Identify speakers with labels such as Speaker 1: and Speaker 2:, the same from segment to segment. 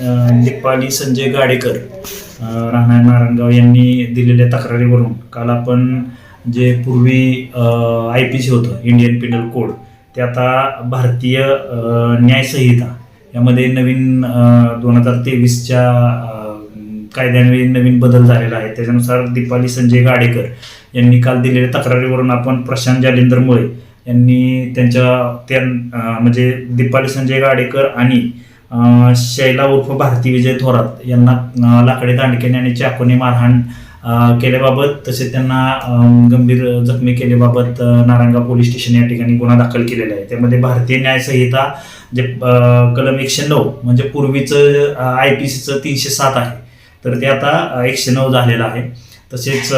Speaker 1: अ, दीपाली संजय गाडेकर राहणार नारायणगाव यांनी दिलेल्या तक्रारीवरून काल आपण जे पूर्वी आय पी सी होतं इंडियन पिनल कोड ते आता भारतीय न्यायसंहिता यामध्ये नवीन दोन हजार तेवीसच्या कायद्यान्वये नवीन बदल झालेला आहे. त्याच्यानुसार दीपाली संजय गाडेकर यांनी काल दिलेल्या तक्रारीवरून आपण प्रशांत जालिंदर मुळे यांनी त्यांच्या त्या म्हणजे दीपाली संजय गाडेकर आणि शैला उर्फ भारती विजय थोरात यांना लाकडी दांडकेने आणि चाकूने मारहाण केल्याबाबत तसेच त्यांना गंभीर जखमी केल्याबाबत नारंगा नारायणगाव पोलीस स्टेशन या ठिकाणी गुन्हा दाखल केलेला आहे. त्यामध्ये भारतीय न्यायसंहिता जे कलम एकशे नऊ म्हणजे पूर्वीचं आय पी सीचं तीनशे सात आहे. तर ते आता एकशे नऊ झालेलं आहे. तसेच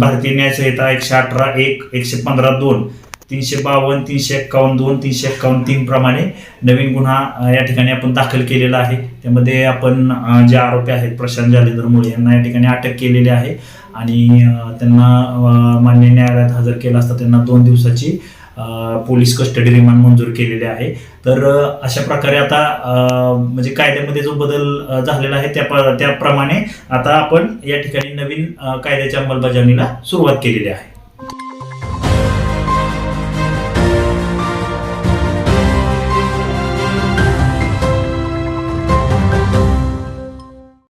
Speaker 1: भारतीय न्यायसंहिता एकशे अठरा एक एकशे पंधरा दोन तीनशे बावन्न तीनशे एक्कावन्न दोन तीनशे एक्कावन्न तीन प्रमाणे नवीन गुन्हा या ठिकाणी आपण दाखल केलेला आहे. त्यामध्ये आपण जे आरोपी आहेत प्रशांत जालेंद्र मुळे यांना या ठिकाणी अटक केलेली आहे. आणि त्यांना मान्य न्यायालयात हजर केलं असता त्यांना दोन दिवसाची पोलीस कस्टडी रिमांड मंजूर केलेले आहे. तर अशा प्रकारे आता म्हणजे कायद्यामध्ये जो बदल झालेला आहे त्या प- त्याप्रमाणे आता आपण या ठिकाणी नवीन कायद्याच्या अंमलबजावणीला सुरुवात केलेली आहे.